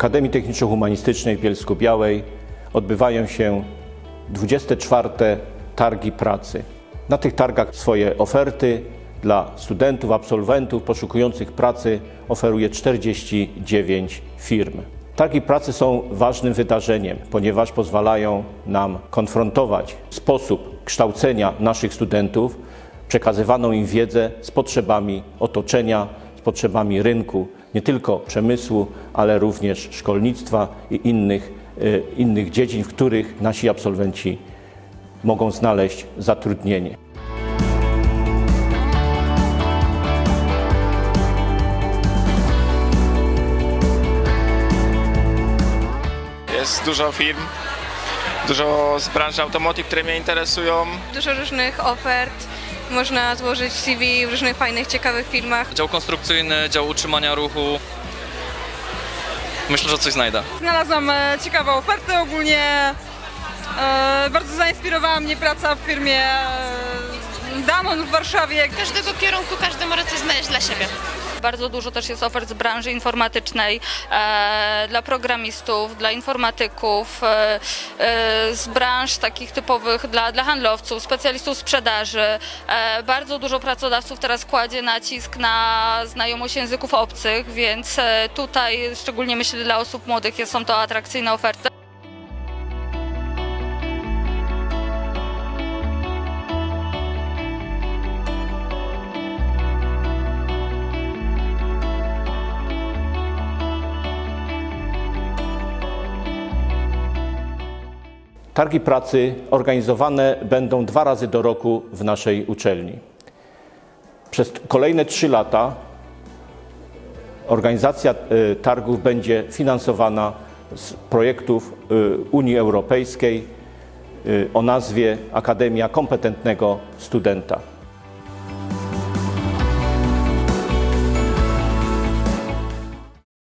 Akademii Techniczno-Humanistycznej w Bielsku-Białej odbywają się 24 targi pracy. Na tych targach swoje oferty dla studentów, absolwentów poszukujących pracy oferuje 49 firm. Targi pracy są ważnym wydarzeniem, ponieważ pozwalają nam konfrontować sposób kształcenia naszych studentów, przekazywaną im wiedzę z potrzebami otoczenia, potrzebami rynku, nie tylko przemysłu, ale również szkolnictwa i innych, y, innych dziedzin, w których nasi absolwenci mogą znaleźć zatrudnienie. Jest dużo firm, dużo z branży automotive, które mnie interesują. dużo różnych ofert. Można złożyć CV w różnych fajnych, ciekawych filmach. Dział konstrukcyjny, dział utrzymania ruchu. Myślę, że coś znajdę. Znalazłam e, ciekawą ofertę ogólnie. E, bardzo zainspirowała mnie praca w firmie e, Damon w Warszawie. każdego kierunku każdy może coś znaleźć dla siebie. Bardzo dużo też jest ofert z branży informatycznej e, dla programistów, dla informatyków, e, e, z branż takich typowych dla, dla handlowców, specjalistów sprzedaży. E, bardzo dużo pracodawców teraz kładzie nacisk na znajomość języków obcych, więc e, tutaj, szczególnie myślę dla osób młodych, jest, są to atrakcyjne oferty. Targi pracy organizowane będą dwa razy do roku w naszej uczelni. Przez kolejne trzy lata organizacja y, targów będzie finansowana z projektów y, Unii Europejskiej y, o nazwie Akademia Kompetentnego Studenta.